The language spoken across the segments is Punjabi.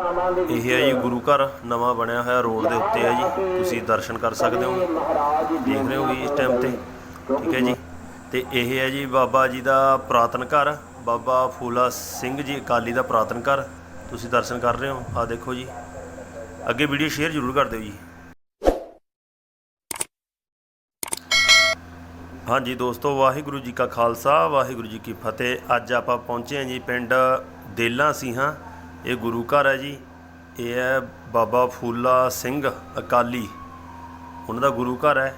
ਇਹ ਹੈ ਜੀ ਗੁਰੂ ਘਰ ਨਵਾਂ ਬਣਿਆ ਹੋਇਆ ਰੋਡ ਦੇ ਉੱਤੇ ਹੈ ਜੀ। ਤੁਸੀਂ ਦਰਸ਼ਨ ਕਰ ਸਕਦੇ ਹੋ। ਦੇਖ ਰਹੇ ਹੋ ਜੀ ਇਸ ਟਾਈਮ ਤੇ। ਠੀਕ ਹੈ ਜੀ। ਤੇ ਇਹ ਹੈ ਜੀ ਬਾਬਾ ਜੀ ਦਾ ਪ੍ਰਾਤਨ ਘਰ ਬਾਬਾ ਫੂਲਾ ਸਿੰਘ ਜੀ ਅਕਾਲੀ ਦਾ ਪ੍ਰਾਤਨ ਘਰ। ਤੁਸੀਂ ਦਰਸ਼ਨ ਕਰ ਰਹੇ ਹੋ। ਆ ਦੇਖੋ ਜੀ। ਅੱਗੇ ਵੀਡੀਓ ਸ਼ੇਅਰ ਜ਼ਰੂਰ ਕਰ ਦਿਓ ਜੀ। ਹਾਂਜੀ ਦੋਸਤੋ ਵਾਹਿਗੁਰੂ ਜੀ ਕਾ ਖਾਲਸਾ ਵਾਹਿਗੁਰੂ ਜੀ ਕੀ ਫਤਿਹ। ਅੱਜ ਆਪਾਂ ਪਹੁੰਚੇ ਹਾਂ ਜੀ ਪਿੰਡ ਦੇਲਾ ਸਿੰਘਾਂ ਇਹ ਗੁਰੂ ਘਰ ਹੈ ਜੀ। ਇਹ ਹੈ ਬਾਬਾ ਫੂਲਾ ਸਿੰਘ ਅਕਾਲੀ। ਉਹਨਾਂ ਦਾ ਗੁਰੂ ਘਰ ਹੈ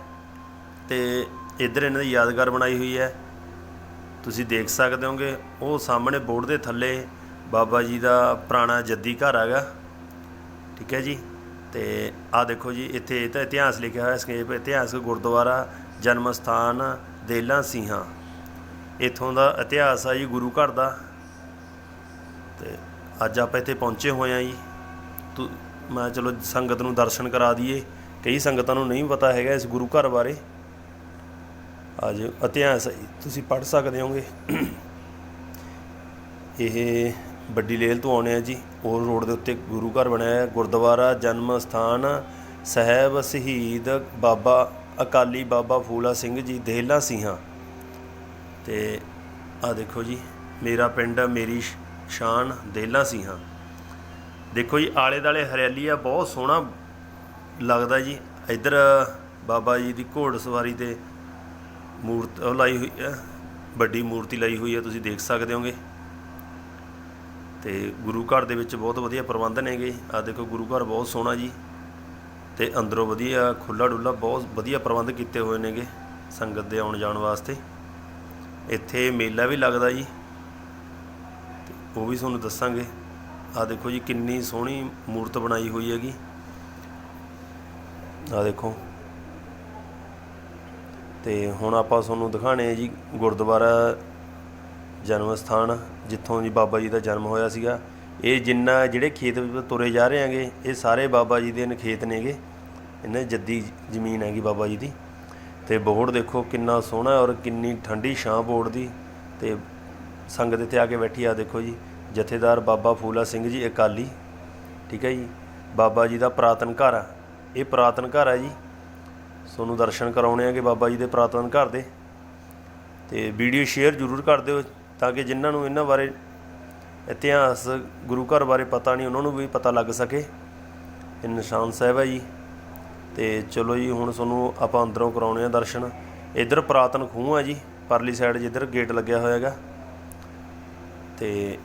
ਤੇ ਇੱਧਰ ਇਹਨਾਂ ਦੀ ਯਾਦਗਾਰ ਬਣਾਈ ਹੋਈ ਹੈ। ਤੁਸੀਂ ਦੇਖ ਸਕਦੇ ਹੋਗੇ, ਉਹ ਸਾਹਮਣੇ ਬੋਰਡ ਦੇ ਥੱਲੇ ਬਾਬਾ ਜੀ ਦਾ ਪੁਰਾਣਾ ਜੱਦੀ ਘਰ ਹੈਗਾ। ਠੀਕ ਹੈ ਜੀ। ਤੇ ਆ ਦੇਖੋ ਜੀ, ਇੱਥੇ ਇਹ ਤਾਂ ਇਤਿਹਾਸ ਲਿਖਿਆ ਹੋਇਆ ਸੰਖੇਪ ਇਤਿਹਾਸ ਗੁਰਦੁਆਰਾ, ਜਨਮ ਸਥਾਨ, ਦੇਲਾ ਸਿੰਘਾਂ ਇਥੋਂ ਦਾ ਇਤਿਹਾਸ ਆ ਜੀ ਗੁਰੂ ਘਰ ਦਾ। ਤੇ ਅੱਜ ਆਪਾਂ ਇੱਥੇ ਪਹੁੰਚੇ ਹੋਏ ਆ ਜੀ। ਤੂੰ ਮੈਂ ਚਲੋ ਸੰਗਤ ਨੂੰ ਦਰਸ਼ਨ ਕਰਾ ਦਈਏ। ਕਈ ਸੰਗਤਾਂ ਨੂੰ ਨਹੀਂ ਪਤਾ ਹੈਗਾ ਇਸ ਗੁਰੂ ਘਰ ਬਾਰੇ। ਅੱਜ ਇਤਿਹਾਸ ਤੁਸੀਂ ਪੜ੍ਹ ਸਕਦੇ ਹੋਗੇ। ਇਹ ਵੱਡੀ ਲੇਲ ਤੋਂ ਆਉਣੇ ਆ ਜੀ। ਹੋਰ ਰੋਡ ਦੇ ਉੱਤੇ ਗੁਰੂ ਘਰ ਬਣਿਆ ਹੈ। ਗੁਰਦੁਆਰਾ, ਜਨਮ ਸਥਾਨ, ਸਹਿਬ, ਸ਼ਹੀਦ, ਬਾਬਾ ਅਕਾਲੀ ਬਾਬਾ ਫੂਲਾ ਸਿੰਘ ਜੀ ਦੇਹਲਾ ਸਿੰਘਾਂ ਤੇ ਆ ਦੇਖੋ ਜੀ। ਮੇਰਾ ਪਿੰਡ, ਮੇਰੀ ਸ਼- ਸ਼ਾਨ ਦੇਹਲਾ ਸਿੰਘਾਂ ਦੇਖੋ ਜੀ ਆਲੇ ਦਾਲੇ ਹਰਿਆਲੀ ਆ, ਬਹੁਤ ਸੋਹਣਾ ਲੱਗਦਾ ਜੀ। ਇੱਧਰ ਬਾਬਾ ਜੀ ਦੀ ਘੋੜ ਸਵਾਰੀ ਤੇ ਮੂਰਤ ਉਹ ਲਾਈ ਹੋਈ ਹੈ ਵੱਡੀ ਮੂਰਤੀ ਲਾਈ ਹੋਈ ਹੈ ਤੁਸੀਂ ਦੇਖ ਸਕਦੇ ਹੋਗੇ। ਤੇ ਗੁਰੂ ਘਰ ਦੇ ਵਿੱਚ ਬਹੁਤ ਵਧੀਆ ਪ੍ਰਬੰਧ ਨੇਗੇ। ਆ ਦੇਖੋ, ਗੁਰੂ ਘਰ ਬਹੁਤ ਸੋਹਣਾ ਜੀ। ਤੇ ਅੰਦਰੋਂ ਵਧੀਆ ਖੁੱਲਾ ਡੁੱਲਾ ਬਹੁਤ ਵਧੀਆ ਪ੍ਰਬੰਧ ਕੀਤੇ ਹੋਏ ਨੇਗੇ ਸੰਗਤ ਦੇ ਆਉਣ ਜਾਣ ਵਾਸਤੇ। ਇੱਥੇ ਮੇਲਾ ਵੀ ਲੱਗਦਾ ਜੀ। ਉਹ ਵੀ ਤੁਹਾਨੂੰ ਦੱਸਾਂਗੇ। ਆ ਦੇਖੋ ਜੀ, ਕਿੰਨੀ ਸੋਹਣੀ ਮੂਰਤ ਬਣਾਈ ਹੋਈ ਹੈਗੀ। ਆ ਦੇਖੋ। ਤੇ ਹੁਣ ਆਪਾਂ ਤੁਹਾਨੂੰ ਦਿਖਾਣੇ ਆ ਜੀ ਗੁਰਦੁਆਰਾ ਜਨਮ ਸਥਾਨ, ਜਿੱਥੋਂ ਜੀ ਬਾਬਾ ਜੀ ਦਾ ਜਨਮ ਹੋਇਆ ਸੀਗਾ। ਇਹ ਜਿੰਨਾ ਜਿਹੜੇ ਖੇਤ ਤੁਰੇ ਜਾ ਰਹੇ ਆਂਗੇ ਇਹ ਸਾਰੇ ਬਾਬਾ ਜੀ ਦੇ ਨ ਖੇਤ ਨੇਗੇ। ਇਹਨਾਂ ਜੱਦੀ ਜ਼ਮੀਨ ਹੈਗੀ ਬਾਬਾ ਜੀ ਦੀ। ਤੇ ਬੋਰਡ ਦੇਖੋ ਕਿੰਨਾ ਸੋਹਣਾ ਔਰ ਕਿੰਨੀ ਠੰਡੀ ਛਾਂ ਬੋਰਡ ਦੀ। ਤੇ ਸੰਗਤ ਇੱਥੇ ਆ ਕੇ ਬੈਠੀ ਆ ਦੇਖੋ ਜੀ, ਜਥੇਦਾਰ ਬਾਬਾ ਫੂਲਾ ਸਿੰਘ ਜੀ ਅਕਾਲੀ, ਠੀਕ ਹੈ ਜੀ, ਬਾਬਾ ਜੀ ਦਾ ਪ੍ਰਾਤਨ ਘਰ ਆ। ਇਹ ਪ੍ਰਾਤਨ ਘਰ ਆ ਜੀ। ਤੁਹਾਨੂੰ ਦਰਸ਼ਨ ਕਰਾਉਣੇ ਆਗੇ ਬਾਬਾ ਜੀ ਦੇ ਪ੍ਰਾਤਨ ਘਰ ਦੇ। ਤੇ ਵੀਡੀਓ ਸ਼ੇਅਰ ਜ਼ਰੂਰ ਕਰ ਦਿਓ ਤਾਂ ਕਿ ਜਿਨ੍ਹਾਂ ਨੂੰ ਇਹਨਾਂ ਬਾਰੇ ਇਤਿਹਾਸ, ਗੁਰੂ ਘਰ ਬਾਰੇ ਪਤਾ ਨਹੀਂ, ਉਹਨਾਂ ਨੂੰ ਵੀ ਪਤਾ ਲੱਗ ਸਕੇ। ਇਹ ਨਿਸ਼ਾਨ ਸਾਹਿਬ ਹੈ ਜੀ। ਤੇ ਚਲੋ ਜੀ, ਹੁਣ ਤੁਹਾਨੂੰ ਆਪਾਂ ਅੰਦਰੋਂ ਕਰਾਉਣੇ ਆ ਦਰਸ਼ਨ। ਇੱਧਰ ਪ੍ਰਾਤਨ ਖੂਹ ਆ ਜੀ, ਪਰਲੀ ਸਾਈਡ ਜਿੱਧਰ ਗੇਟ ਲੱਗਿਆ ਹੋਇਆ ਹੈਗਾ। ਤੇ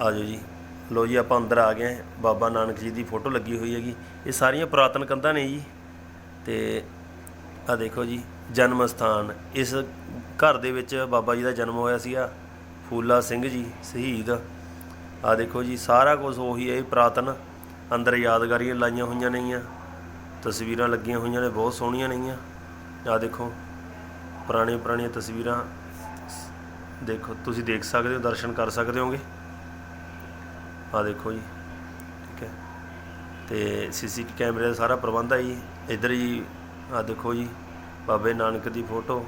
ਆਜੋ ਜੀ। ਲੋ ਜੀ, ਆਪਾਂ ਅੰਦਰ ਆ ਗਏ ਬਾਬਾ ਨਾਨਕ ਜੀ ਦੀ ਫੋਟੋ ਲੱਗੀ ਹੋਈ ਹੈਗੀ। ਇਹ ਸਾਰੀਆਂ ਪੁਰਾਤਨ ਕੰਧਾਂ ਨੇ ਜੀ। ਤੇ ਆ ਦੇਖੋ ਜੀ, ਜਨਮ ਸਥਾਨ। ਇਸ ਘਰ ਦੇ ਵਿੱਚ ਬਾਬਾ ਜੀ ਦਾ ਜਨਮ ਹੋਇਆ ਸੀਗਾ। ਫੂਲਾ ਸਿੰਘ ਜੀ, ਸ਼ਹੀਦ। ਆ ਦੇਖੋ ਜੀ, ਸਾਰਾ ਕੁਝ ਉਹੀ ਹੈ, ਇਹ ਪੁਰਾਤਨ। ਅੰਦਰ ਯਾਦਗਾਰੀਆਂ ਲਾਈਆਂ ਹੋਈਆਂ ਨੇਗੀਆਂ ਤਸਵੀਰਾਂ ਲੱਗੀਆਂ ਹੋਈਆਂ ਨੇ, ਬਹੁਤ ਸੋਹਣੀਆਂ ਨੇਗੀਆਂ ਆ ਦੇਖੋ ਪੁਰਾਣੀਆਂ ਪੁਰਾਣੀਆਂ ਤਸਵੀਰਾਂ। ਦੇਖੋ, ਤੁਸੀਂ ਦੇਖ ਸਕਦੇ ਹੋ, ਦਰਸ਼ਨ ਕਰ ਸਕਦੇ ਹੋਗੇ। ਆ ਦੇਖੋ ਜੀ, ਠੀਕ ਹੈ। ਤੇ ਸੀਸੀ ਕੈਮਰੇ ਦਾ ਸਾਰਾ ਪ੍ਰਬੰਧ ਹੈ ਜੀ। ਇੱਧਰ ਜੀ ਆ ਦੇਖੋ ਜੀ, ਬਾਬੇ ਨਾਨਕ ਦੀ ਫੋਟੋ,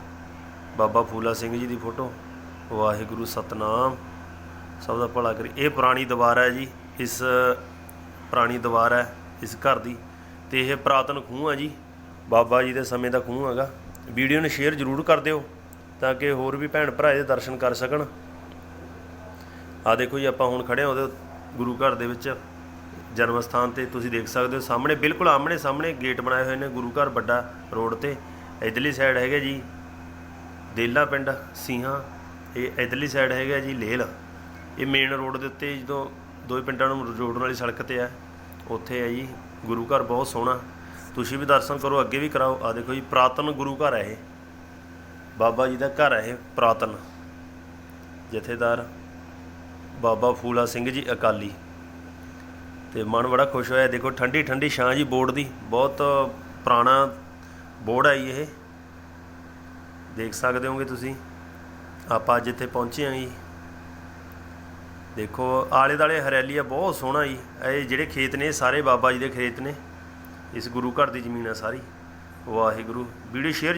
ਬਾਬਾ ਫੂਲਾ ਸਿੰਘ ਜੀ ਦੀ ਫੋਟੋ, ਵਾਹਿਗੁਰੂ ਸਤਨਾਮ। ਸਭ ਦਾ ਭਲਾ ਕਰੀ। ਇਹ ਪੁਰਾਣੀ ਦੀਵਾਰ ਹੈ ਜੀ, ਇਸ ਪੁਰਾਣੀ ਦੀਵਾਰ ਹੈ, ਇਸ ਘਰ ਦੀ। ਤੇ ਇਹ ਪ੍ਰਾਤਨ ਖੂਹ ਹੈ ਜੀ, ਬਾਬਾ ਜੀ ਦੇ ਸਮੇਂ ਦਾ ਖੂਹ ਹੈਗਾ। ਵੀਡੀਓ ਨੂੰ ਸ਼ੇਅਰ ਜ਼ਰੂਰ ਕਰ ਦਿਓ। ਤਾਂ ਕਿ ਹੋਰ ਵੀ ਭੈਣ ਭਰਾ ਇਹਦੇ ਦਰਸ਼ਨ ਕਰ ਸਕਣ। ਆ ਦੇਖੋ ਜੀ, ਆਪਾਂ ਹੁਣ ਖੜੇ ਹਾਂ ਉਹਦੇ ਗੁਰੂ ਘਰ ਦੇ ਵਿੱਚ। ਜਨਮ ਸਥਾਨ ਤੇ ਤੁਸੀਂ ਦੇਖ ਸਕਦੇ ਹੋ, ਸਾਹਮਣੇ ਬਿਲਕੁਲ ਆਹਮਣੇ ਸਾਹਮਣੇ ਗੇਟ ਬਣਾਏ ਹੋਏ ਨੇ ਗੁਰੂ ਘਰ ਵੱਡਾ ਰੋਡ ਤੇ। ਇਧਰਲੀ ਸਾਈਡ ਹੈਗਾ ਜੀ, ਦੇਲਾ ਪਿੰਡ, ਸੀਹਾਂ। ਇਹ ਇਧਰਲੀ ਸਾਈਡ ਹੈਗਾ ਜੀ ਲੇਲ ਇਹ ਮੇਨ ਰੋਡ ਦੇ ਉੱਤੇ ਜਦੋਂ ਦੋਵੇਂ ਪਿੰਡਾਂ ਨੂੰ ਜੋੜਨ ਵਾਲੀ ਸੜਕ ਤੇ ਆ, ਉੱਥੇ ਹੈ ਜੀ, ਗੁਰੂ ਘਰ ਬਹੁਤ ਸੋਹਣਾ। ਤੁਸੀਂ ਵੀ ਦਰਸ਼ਨ ਕਰੋ, ਅੱਗੇ ਵੀ ਕਰਾਓ। ਆ ਦੇਖੋ ਜੀ, ਪ੍ਰਾਤਨ ਗੁਰੂ ਘਰ ਹੈ ਇਹ। ਬਾਬਾ ਜੀ ਦਾ ਘਰ ਹੈ ਇਹ ਪ੍ਰਾਤਨ ਜਥੇਦਾਰ ਬਾਬਾ ਫੂਲਾ ਸਿੰਘ ਜੀ ਅਕਾਲੀ। ਤੇ ਮਨ ਬੜਾ ਖੁਸ਼ ਹੋਇਆ, ਦੇਖੋ ਠੰਡੀ ਠੰਡੀ ਛਾਂ ਜੀ ਬੋਰਡ ਦੀ, ਬਹੁਤ ਪੁਰਾਣਾ ਬੋਰਡ ਹੈ ਜੀ ਇਹ। ਦੇਖ ਸਕਦੇ ਹੋਗੇ ਤੁਸੀਂ, ਆਪਾਂ ਅੱਜ ਇੱਥੇ ਪਹੁੰਚੇ ਹਾਂ ਜੀ। ਦੇਖੋ ਆਲੇ ਦਾਲੇ ਹਰਿਆਲੀ ਆ, ਬਹੁਤ ਸੋਹਣਾ ਜੀ। ਇਹ ਜਿਹੜੇ ਖੇਤ ਨੇ, ਸਾਰੇ ਬਾਬਾ ਜੀ ਦੇ ਖੇਤ ਨੇ। ਇਸ ਗੁਰੂ ਘਰ ਦੀ ਜ਼ਮੀਨ ਆ ਸਾਰੀ। Waheguru, video share